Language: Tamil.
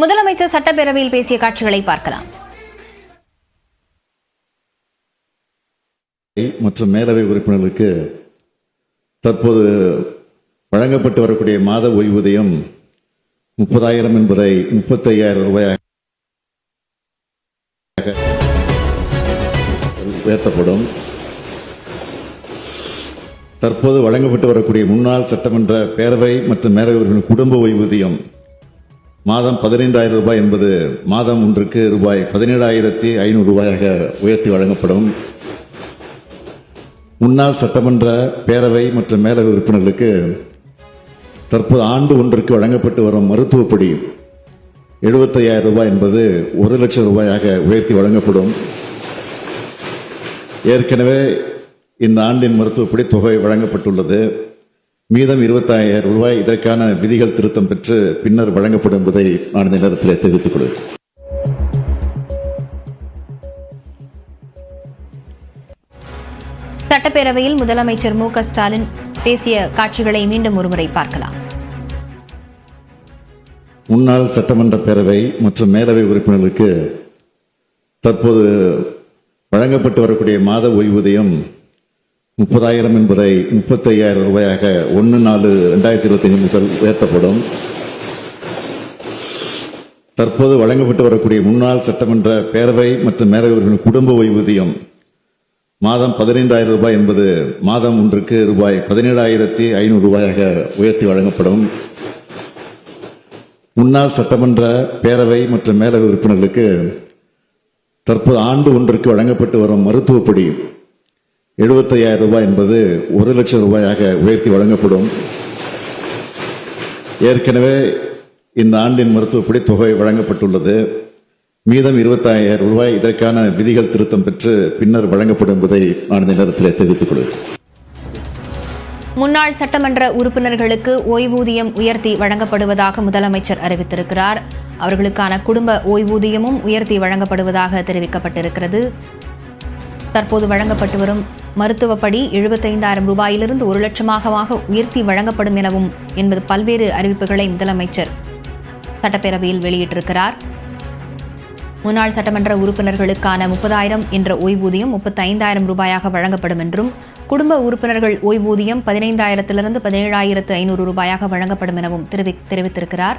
முதலமைச்சர் சட்டப்பேரவையில் பேசிய காட்சிகளை பார்க்கலாம். மற்றும் மேலவை உறுப்பினர்களுக்கு தற்போது வழங்கப்பட்டு வரக்கூடிய மாத ஓய்வூதியம் முப்பதாயிரம் என்பதை முப்பத்தி ஐயாயிரம் ரூபாயாக உயர்த்தப்படும். தற்போது வழங்கப்பட்டு வரக்கூடிய முன்னாள் சட்டமன்ற பேரவை மற்றும் மேலவை உறுப்பினர் குடும்ப ஓய்வூதியம் மாதம் பதினைந்தாயிரம் ரூபாய் என்பது மாதம் ஒன்றுக்கு ரூபாய் பதினேழாயிரத்தி ஐநூறு ரூபாயாக உயர்த்தி வழங்கப்படும். முன்னாள் சட்டமன்ற பேரவை மற்றும் மேலவை உறுப்பினர்களுக்கு தற்போது ஆண்டு ஒன்றுக்கு வழங்கப்பட்டு வரும் மருத்துவப்படி 75000 ரூபாய் என்பது ஒரு லட்சம் ரூபாயாக உயர்த்தி வழங்கப்படும். ஏற்கனவே இந்த ஆண்டின் மருத்துவப்படி தொகை வழங்கப்பட்டுள்ளது. மீதம் 25000 ரூபாய் இதற்கான விதிகள் திருத்தம் பெற்று பின்னர் வழங்கப்படும் என்பதை நான் இந்த நேரத்தில் தெரிவித்துக் கொள்கிறேன். சட்டப்பேரவையில் முதலமைச்சர் மு க ஸ்டாலின் பேசிய காட்சிகளை மீண்டும் ஒருமுறை பார்க்கலாம். முன்னாள் சட்டமன்ற பேரவை மற்றும் மேலவை உறுப்பினர்களுக்கு தற்போது வழங்கப்பட்டு வரக்கூடிய மாத ஓய்வூதியம் முப்பதாயிரம் என்பதை முப்பத்தி ஐயாயிரம் ரூபாயாக ஒன்று நாலு ரெண்டாயிரத்தி இருபத்தி முதல் உயர்த்தப்படும். தற்போது வழங்கப்பட்டு வரக்கூடிய முன்னாள் சட்டமன்ற பேரவை மற்றும் மேலவை குடும்ப ஓய்வூதியம் மாதம் பதினைந்தாயிரம் ரூபாய் என்பது மாதம் ஒன்றுக்கு ரூபாய் பதினேழாயிரத்தி ஐநூறு ரூபாயாக உயர்த்தி வழங்கப்படும். முன்னாள் சட்டமன்ற பேரவை மற்றும் மேலவை உறுப்பினர்களுக்கு தற்போது ஆண்டு ஒன்றுக்கு வழங்கப்பட்டு வரும் மருத்துவப்படி 75000 ரூபாய் என்பது ஒரு லட்சம் ரூபாயாக உயர்த்தி வழங்கப்படும். ஏற்கனவே இந்த ஆண்டின் மருத்துவப்படி தொகை வழங்கப்பட்டுள்ளது. மீதம் 25000 ரூபாய் இதற்கான விதிகள் திருத்தம் பெற்று பின்னர் வழங்கப்படும் என்பதை நான் இந்த நேரத்தில் தெரிவித்துக் கொள்கிறேன். முன்னாள் சட்டமன்ற உறுப்பினர்களுக்கு ஓய்வூதியம் உயர்த்தி வழங்கப்படுவதாக முதலமைச்சர் அறிவித்திருக்கிறார். அவர்களுக்கான குடும்ப ஓய்வூதியமும் உயர்த்தி வழங்கப்படுவதாக தெரிவிக்கப்பட்டிருக்கிறது. தற்போது வழங்கப்பட்டு வரும். மருத்துவப்படி எழுபத்தைந்தாயிரம் ரூபாயிலிருந்து ஒரு லட்சமாக உயர்த்தி வழங்கப்படும் எனவும் என்பது பல்வேறு அறிவிப்புகளை முதலமைச்சர் சட்டப்பேரவையில் வெளியிட்டிருக்கிறார். முன்னாள் சட்டமன்ற உறுப்பினர்களுக்கான முப்பதாயிரம் என்ற ஓய்வூதியம் முப்பத்தைந்தாயிரம் ரூபாயாக வழங்கப்படும் என்றும் குடும்ப உறுப்பினர்கள் ஓய்வூதியம் பதினைந்தாயிரத்திலிருந்து பதினேழாயிரத்து ஐநூறு ரூபாயாக வழங்கப்படும் எனவும் தெரிவி- தெரிவித்திருக்கிறார்.